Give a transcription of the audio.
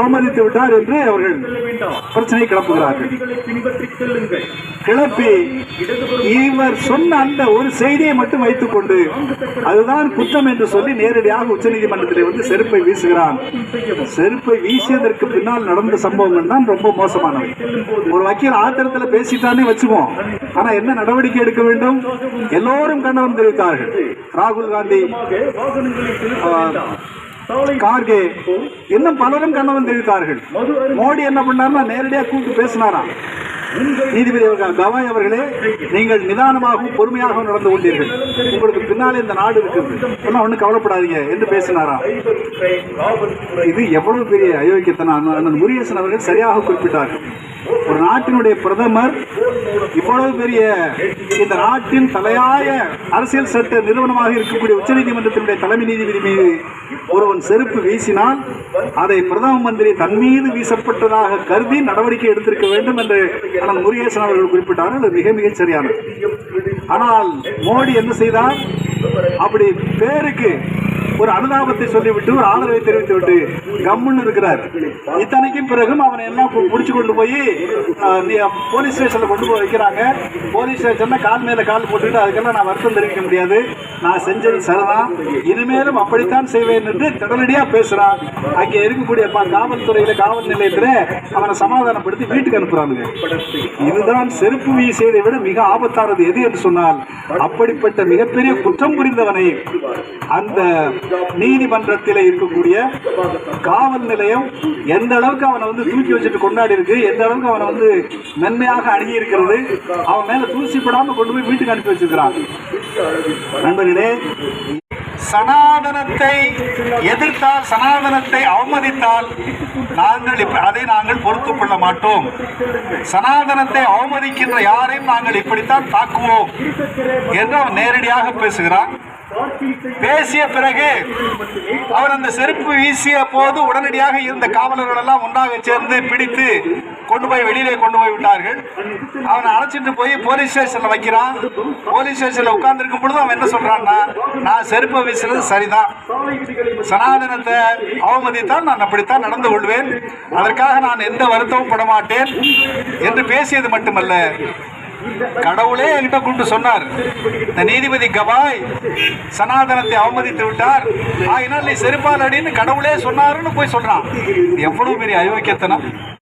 அவமதித்து விட்டார் என்று அவர்கள் பிரச்சனை கிளப்புகிறார்கள். கிளப்பி இவர் சொன்ன அந்த ஒரு செய்தியை மட்டும் வைத்துக் கொண்டு அதுதான் குற்றம் என்று சொல்லி நேரடியாக உச்சநீதிமன்றத்தில் வந்து செருப்பை வீசுகிறான். செருப்பை வீசியதற்கு பின்னால் நடந்த சம்பவங்கள் தான் ரொம்ப மோசமானவை. ஒரு வக்கீல் ஆத்திரத்தில் பேசிட்டானே வச்சுக்குவோம் ஆனா என்ன நடவடிக்கை எடுக்க வேண்டும்? எல்லோரும் கண்டனம் தெரிவித்தார்கள். ராகுல் காந்தி கார்கே இன்னும் பலரும் கண்டனம் தெரிவித்தார்கள். மோடி என்ன பண்ணாருன்னா நேரடியாக கூப்பிட்டு பேசினாராம். நீதிபதி அவர்கள் கவாய் அவர்களே நீங்கள் நிதானமாகவும் பொறுமையாகவும் நடந்து கொண்டீர்கள். உங்களுக்கு பின்னாலே இந்த நாடு இருக்குது. சொன்னா ஒன்றும் கவலைப்படாதீங்க என்று பேசினாராம். காவல்துறை இது எவ்வளவு பெரிய அயோக்கியத்தனம்? அண்ணன் முருகேசன் அவர்கள் சரியாக குறிப்பிட்டார்கள். ஒரு நாட்டினுடைய பிரதமர் இவ்வளவு பெரிய இந்த நாட்டின் தலையாய அரசியல் சட்ட நிறுவனமாக இருக்கக்கூடிய உச்சநீதிமன்றத்தினுடைய தலைமை நீதிபதி மீது ஒருவன் செருப்பு வீசினால் அதை பிரதம மந்திரி தன் மீது வீசப்பட்டதாக கருதி நடவடிக்கை எடுத்திருக்க வேண்டும் என்று அண்ணன் முருகேசன் அவர்கள் குறிப்பிட்டார்கள் அது மிக மிக சரியானது ஆனால் மோடி என்ன செய்தார்? அப்படி பேருக்கு ஒரு அனுதாபத்தை சொல்லிவிட்டு ஒரு ஆதரவை தெரிவித்து விட்டு கம்முன்னு இருக்கிறார். இத்தனைக்கும் பிறகும் அவனை எல்லாம் பிடிச்சு கொண்டு போய் நீ போலீஸ் ஸ்டேஷன்ல கொண்டு போய் வைக்கிறாங்க. போலீஸ் ஸ்டேஷன்ல கால் மேல கால் போட்டுக்கிட்டு அதுக்கெல்லாம் நான் வருத்தம் தெரிவிக்க முடியாது. நான் செஞ்சது சரிதான். இனிமேலும் அப்படித்தான் செய்வேன் என்று திடனடியா பேசுறான். அங்கே இருக்கக்கூடிய காவல்துறையில் காவல்துறையில காவல் நிலையத்தில் அவனை சமாதானப்படுத்தி வீட்டுக்கு அனுப்புகிறானுங்க இதுதான் செருப்பு வீசியதை விட மிக ஆபத்தானது. எது என்று சொன்னால் அப்படிப்பட்ட மிகப்பெரிய குற்றம் புரிந்தவனை அந்த நீதிமன்றத்தில் இருக்கக்கூடிய காவல் நிலையம் எந்த அளவுக்கு அவனை வந்து தூக்கி வச்சுட்டு கொண்டாடி இருக்கு எந்த அளவுக்கு அவனை வந்து மென்மையாக அணுகி இருக்கிறது அவன் மேல தூசிப்படாம கொண்டு போய் வீட்டுக்கு அனுப்பி வச்சிருக்கிறான். நண்பர்களே சனாதனத்தை எதிர்த்தால் சனாதனத்தை அவமதித்தால் நாங்கள் அதை நாங்கள் பொறுத்துக் கொள்ள மாட்டோம். சனாதனத்தை அவமதிக்கின்ற யாரையும் நாங்கள் இப்படித்தான் தாக்குவோம் என்று அவன் நேரடியாக பேசுகிறான். பேசிய பிறகு அவர் அந்த செருப்பு வீசிய போது உடனடியாக இருந்த காவலர்கள் எல்லாம் ஒன்றாக சேர்ந்து பிடித்து கொண்டு போய் வெளியிலே கொண்டு போய் விட்டார்கள். அவனை அழைச்சிட்டு போய் போலீஸ் ஸ்டேஷன்ல வைக்கிறான். போலீஸ் ஸ்டேஷன்ல உட்கார்ந்து இருக்கும் பொழுது அவன் என்ன சொல்றான்னா நான் செருப்பை வீசுறது சரிதான். சனாதனத்தை அவமதித்தால் நான் அப்படித்தான் நடந்து கொள்வேன். அதற்காக நான் எந்த வருத்தமும் படமாட்டேன் என்று பேசியது மட்டுமல்ல கடவுளே என்கிட்ட கூப்பிட்டு சொன்னார். இந்த நீதிபதி கவாய் சனாதனத்தை அவமதித்து விட்டார். ஆயினால் நீ செருப்பால் அடின்னு கடவுளே சொன்னாருன்னு போய் சொல்றான். எவ்வளவு பெரிய அயோக்கியத்தனம்.